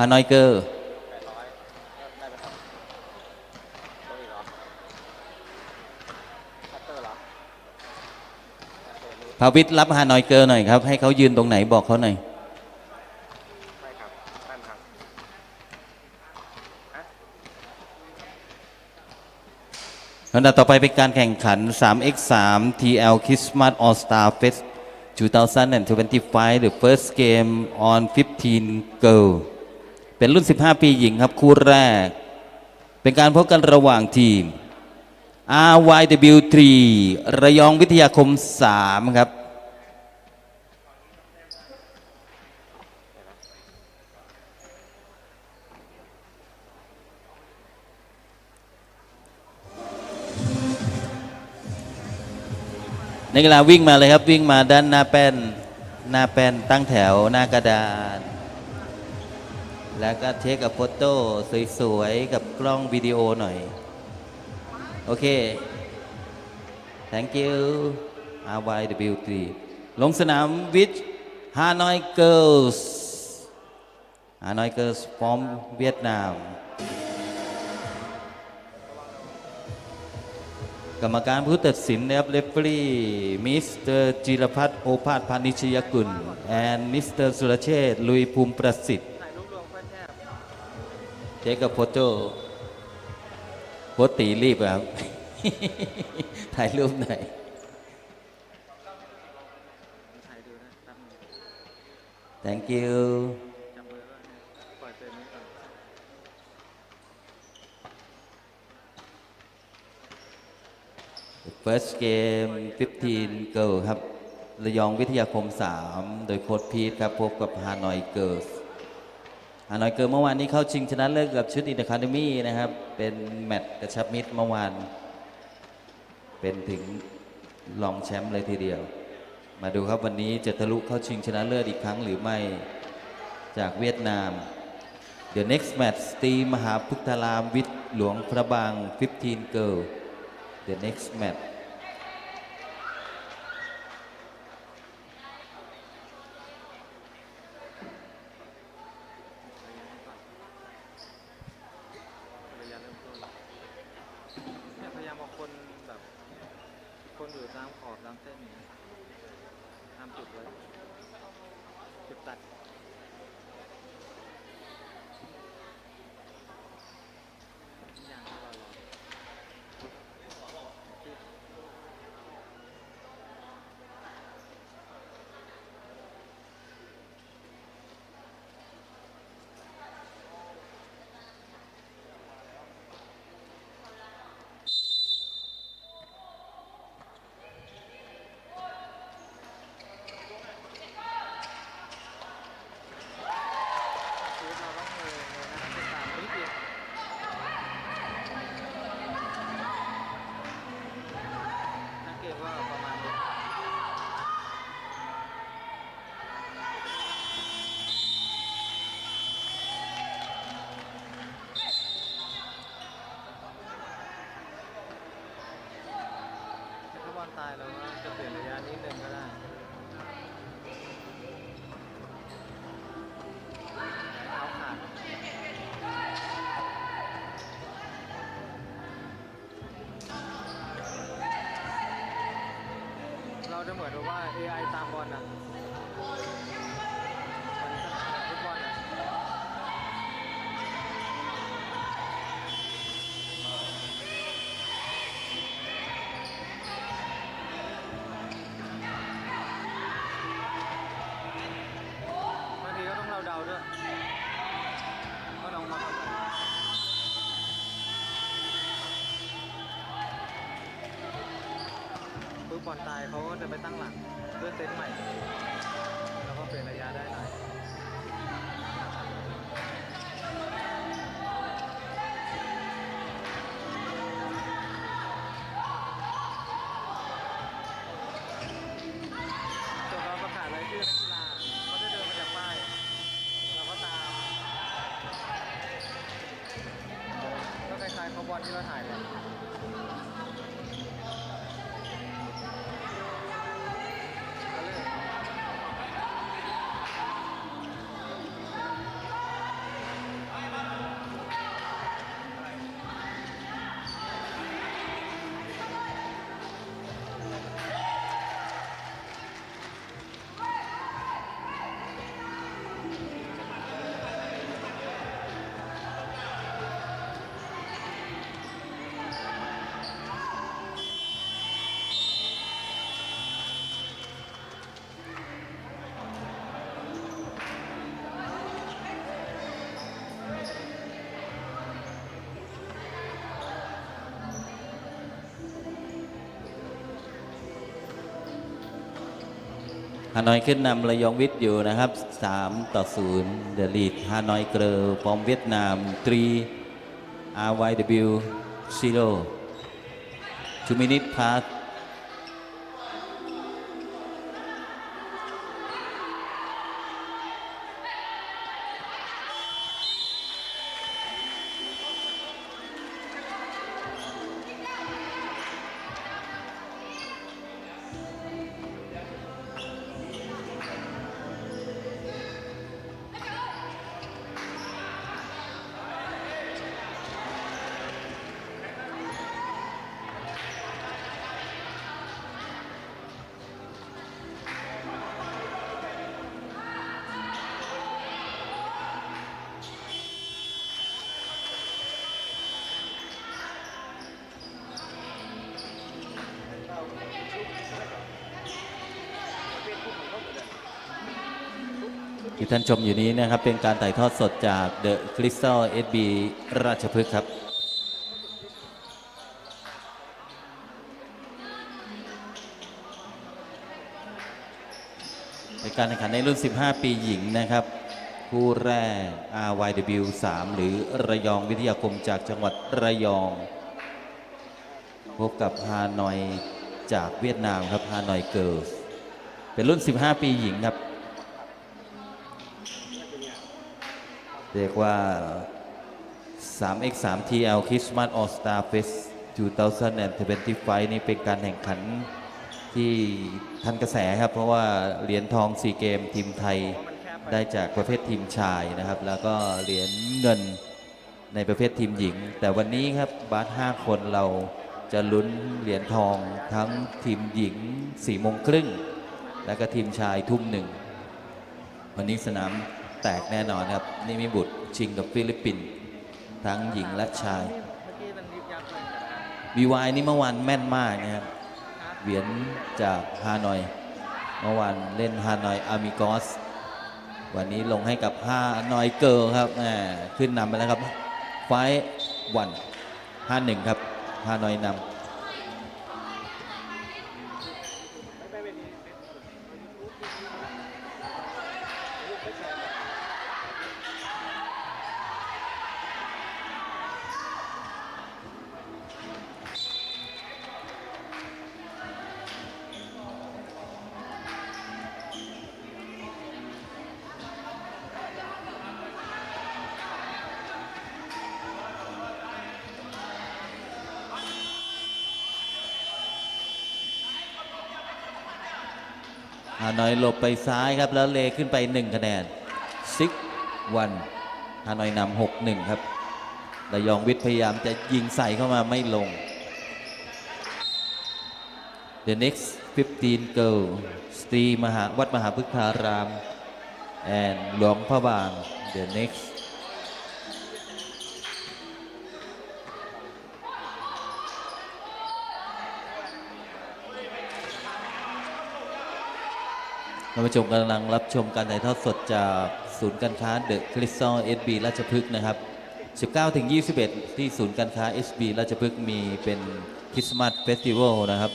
ฮานอยเกอร์แปดร้อยได้ไหมครับลดอีกเหรอคัตเตอร์เหรอโอเครู้พาวิทย์รับฮานอยเกอร์หน่อยครับ ให้เขายืนตรงไหนบอกเขาหน่อยใช่ครับท่านครับฮะลำดับต่อไปเป็นการแข่งขัน 3x3 TL Christmas All Star Fest 2025 The first game on 15 girl เป็นรุ่น 15 ปีหญิงครับคู่แรก เป็นการพบกันระหว่างทีม RYW3 ระยองวิทยาคม 3 ครับในกีฬาวิ่งมาเลยครับวิ่งมาด้านหน้าแป้น หน้าแป้นตั้งแถวหน้ากระดาน แล้วก็เทคกับโฟโต้สวยๆ กับกล้องวิดีโอหน่อย โอเค thank you RYW3 ลงสนามวิทฮานอยเกิลส์ฮานอยเกิลส์ฟอร์มเวียดนาม กรรมการผู้ตัดสินนะครับเลฟฟรีมิสเตอร์จิรพัฒน์โอภาสพานิชยกุล and มิสเตอร์สุรเชษลุยภูมิประสิทธิ์ เจ๊กับโฟโต้โพตีรีบครับ ถ่ายรูปหน่อยแป๊บนึง thank you จับมือด้วยนะปล่อยเฟรมนี้ก่อน first game 15 girl ครับ ระยองวิทยาคม 3 โดยโค้ดพีทครับ พบกับฮานอยเกิร์ส ฮานอยเกิร์เมื่อวานนี้เข้าชิงชนะเลิศกับชุดอินเตอร์คาเดมี่นะครับ เป็นแมตช์กระชับมิตรเมื่อวาน เป็นถึงรองแชมป์เลยทีเดียว มาดูครับวันนี้จะทะลุเข้าชิงชนะเลิศอีกครั้งหรือไม่จากเวียดนาม The next match สตีมหาพุทธารามวิทย์หลวงพระบาง 15 girl The next match ระยะเริ่มต้นเนี่ยพยายามเอาคนแบบ คนอยู่ตามขอบตามเส้นอย่างเนี้ยตามจุดไว้จุดตัดอย่างที่เรารอ ชีวิตเราต้องเลยเลยนะติดตามนิดเดียวสังเกตว่าประมาณนี้ถ้าบอลตายเราก็จะเปลี่ยนระยะนิดนึงก็ได้เท้าขาดเราจะเหมือนกับว่า AI ตามบอลนะ ปุ๊บบอลตายเขาก็จะไปตั้งหลักเพื่อเซตใหม่ ฮานอยขึ้นนำระยองวิทย์อยู่นะครับ 3 ต่อ 0 เดลีดฮานอยเกลอพร้อมเวียดนาม3 RYW 0 2 minute pass ที่ ท่านชมอยู่นี้นะครับ เป็นการถ่ายทอดสดจาก The Crystal SB ราชพฤกษ์ครับเป็นการแข่งขันในรุ่น 15 ปีหญิงนะครับ คู่แรก RYW 3 หรือระยองวิทยาคมจากจังหวัดระยอง พบกับฮานอยจากเวียดนามครับฮานอยเกิร์ลเป็นรุ่น 15 ปีหญิงครับ เรียกว่า 3x3 TL Christmas All Star Fest 2025นี่เป็นการแข่งขันที่ทันกระแสครับ เพราะว่าเหรียญทองซีเกมทีมไทยได้จากประเภททีมชายนะครับ แล้วก็เหรียญเงินในประเภททีมหญิง แต่วันนี้ครับบาส5คนเราจะลุ้นเหรียญทองทั้งทีมหญิง4โมงครึ่ง และก็ทีมชายทุ่มหนึ่ง วันนี้สนาม แตกแน่นอนครับนี่มีบุตรชิงกับฟิลิปปินส์ทั้งหญิงและชายบีวายนี่เมื่อวานแม่นมากนะครับเหรียญจากฮานอยเมื่อวานเล่นฮานอยอามิกอสวันนี้ลงให้กับฮานอยเกิร์ลครับขึ้นนำไปแล้วครับไฟวันห้าหนึ่งครับฮานอยนำ ฮานอยหลบไปซ้ายครับ แล้วเลขึ้นไป 1 คะแนนซิกวันฮานอยนำหกหนึ่งครับระยองวิทย์พยายามจะยิงใส่เข้ามาไม่ลง The next 15 girl สตรีมหาวัดมหาพฤกษาราม and หลวงพระบาง The next านผู้ชมกำลังรับชมการถ่ายทอดสดจากศูนย์การค้าเดอะคริสตัลเอสบีราชพฤกษ์นะครับ 19 ถึง 21 ที่ศูนย์การค้า SB ราชพฤกษ์มีเป็นคริสต์มาสเฟสติวัลนะครับ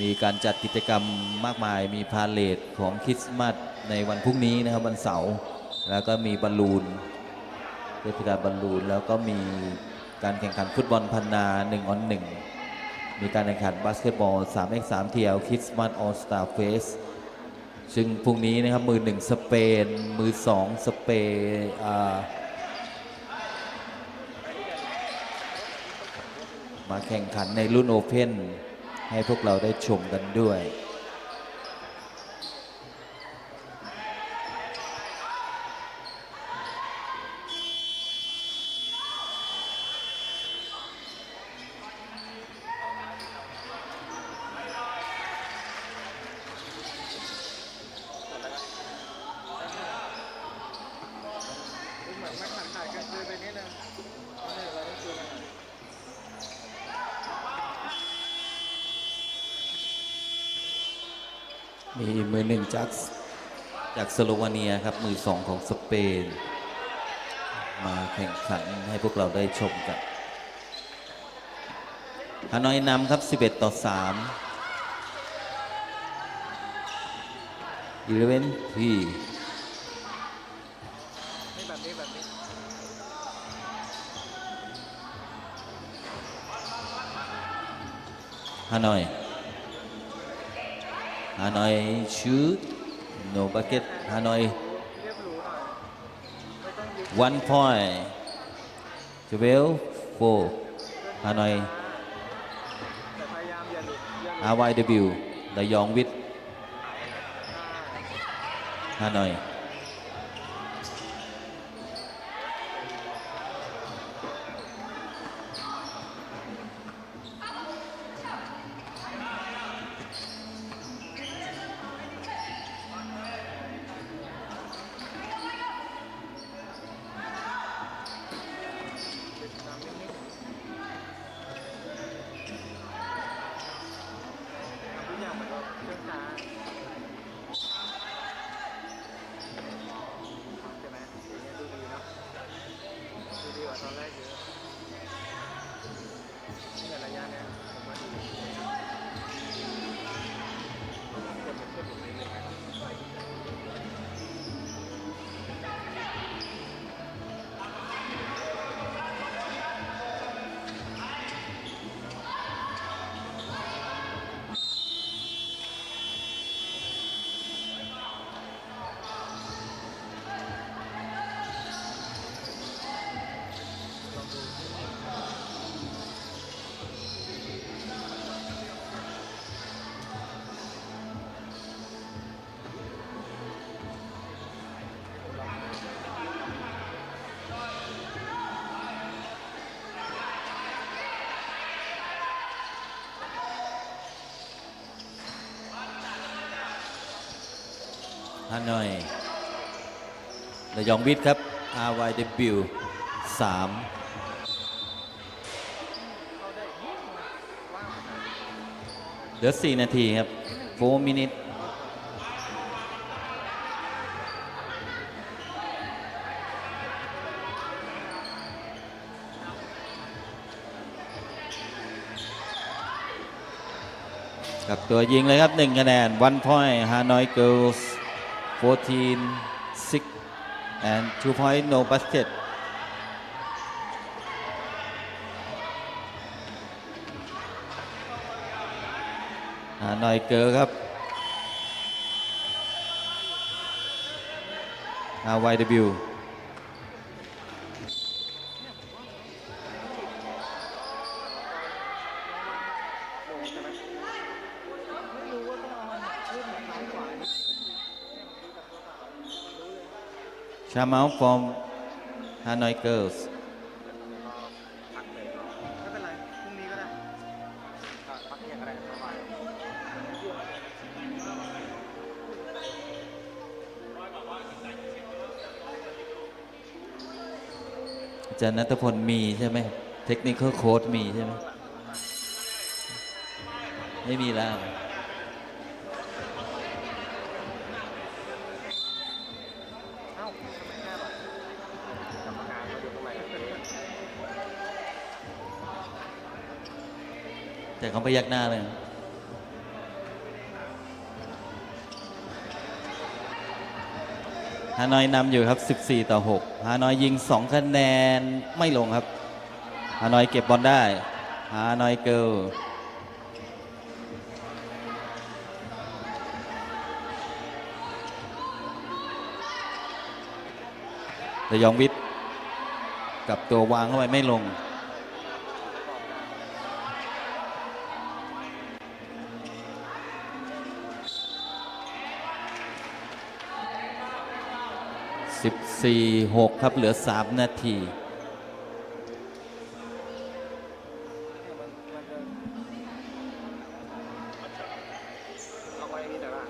มีการจัดกิจกรรมมากมาย มีพาเลทของคริสต์มาสในวันพรุ่งนี้นะครับวันเสาร์ แล้วก็มีบอลลูนเทศกาลบอลลูน แล้วก็มีการแข่งขันฟุตบอลพันนา1ออน1มีการแข่งขันบาสเกตบอล 3x3 TL Christmas All Star Fest ซึ่งพรุ่งนี้นะครับมือหนึ่งสเปน มือสองสเปนมาแข่งขันในรุ่นโอเพ่นให้พวกเราได้ชมกันด้วย เหมือนไม่ขาดขาดกันคือไปนิดนึงนี่เราต้องช่วยกันหน่อย มีมือหนึ่งจากจากสโลวาเนียครับ มือสองของสเปน มาแข่งขันให้พวกเราได้ชมกันฮานอยนำครับ 11 ต่อ3 11 3นี่แบบนี้แบบนี้ Hanoi shoot no bucket Hanoi one point 12 4 Hanoi แต่พยายามอย่าหลุดอย่าหลุด RYW ระยองวิทย์ Hanoi ฮานอยระยองวิทย์ครับ RYW 3เหลือ 4 นาทีครับ4 minutes กับตัวยิงเลยครับ 1 คะแนน one point Hanoi Girls 14 6 and 2 point no basket ฮานอยเกอร์ครับ RYW ลงใช่ไหมไม่รู้ว่าต้องเอามันเลื่อนซ้ายขวาเนี่ยเนี่ยผมดูจากตัวเปล่ารู้เลย ชาเมา from Hanoi Girls พักเลยไม่เป็นไรพรุ่งนี้ก็ได้พักเที่ยงก็ได้สบายอาจารย์นัทพลมีใช่ไหมเทคนิคโค้ดมีใช่ไหมไม่มีแล้ว เอ้าทำไมแค่แบบกรรมการมาอยู่ตรงไหน แต่ เขาไปยักหน้าเลยฮานอยนำอยู่ครับ 14 ต่อ 6 ฮานอยยิง 2 คะแนนไม่ลงครับ ฮานอยเก็บบอลได้ ฮานอยเกิลระยองวิทย์กับตัววางเข้าไปไม่ลง 14 6 ครับเหลือ 3 นาทีเนี่ยมันมันจะเอาไว้นี่แต่ว่า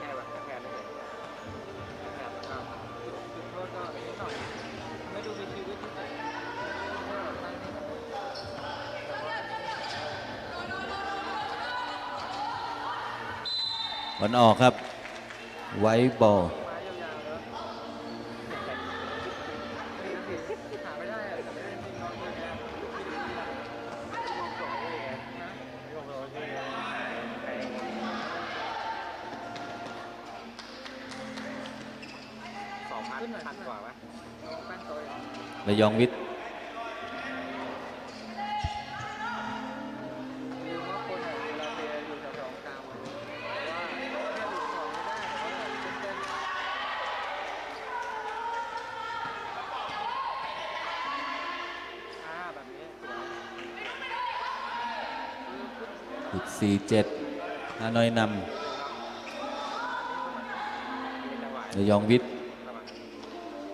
แค่แบเองแค่แล้วก็จุดโทษก็นิดหน่อยไม่ดูมีชีวิตที่ไหนก็ตั้งนี่นะแต่ว่าบอลออกครับ ไว้บอล ยองวิทย์อีก47ฮานอยนำยองวิทย์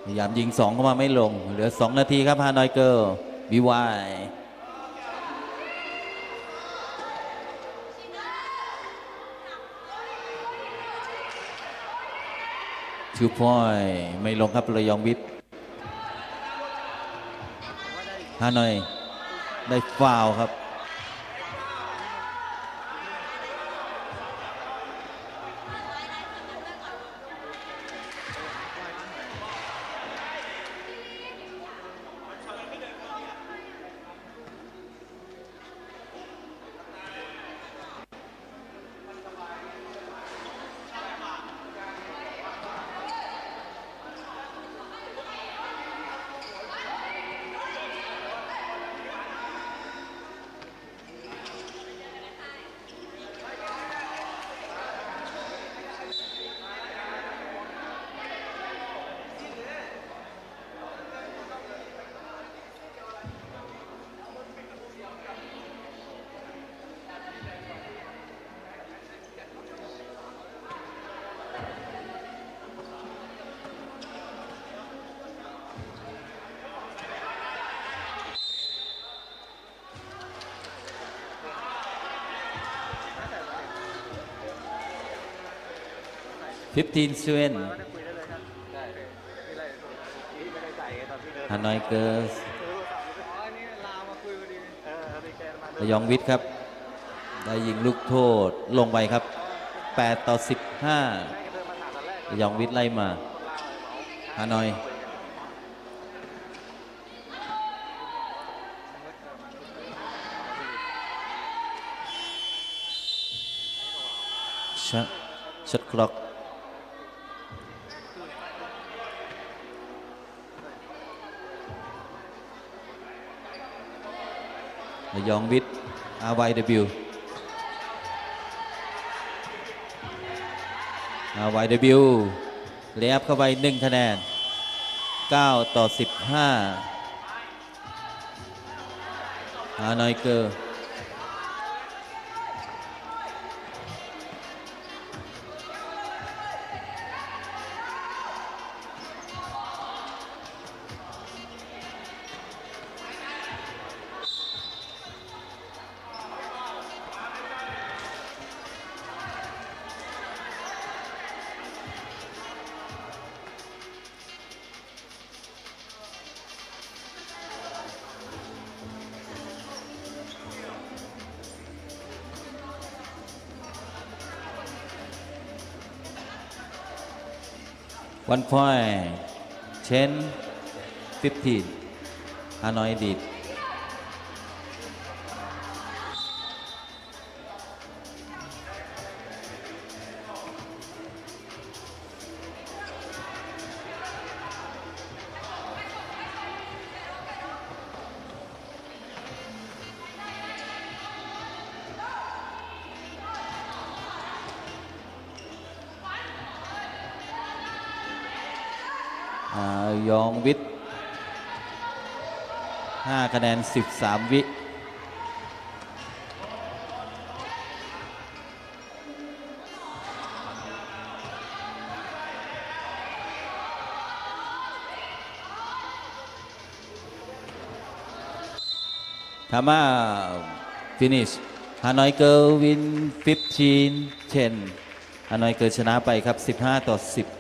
พยายามยิงสองเข้ามาไม่ลง เหลือสองนาทีครับฮานอยเกิร์ลบีวายชูพอยไม่ลงครับระยองวิทย์ผมว่าได้อีกฮานอย ได้ฟาวครับ 15 Suen Hanoi Girls ระยองวิทย์ครับ ได้ยิงลูกโทษลงไปครับ 8 ต่อ 15ระยองวิทย์ไล่มาฮานอยช็อตคล็อก ระยองวิทย์ RYW RYW เลฟเข้าไป1คะแนน 9 ต่อ 15ฮานอยเกอร์ one point 10 15 Hanoi did 5 คะแนน 13 วิทามา finish ฮานอยเกิร์ลวิน 15 10ฮานอยเกิร์ลชนะไปครับ 15 ต่อ 10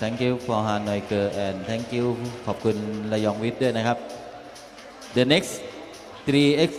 thank you for Hanoi Girl and thank you ขอบคุณระยองวิทย์ด้วยนะครับ the next 3 x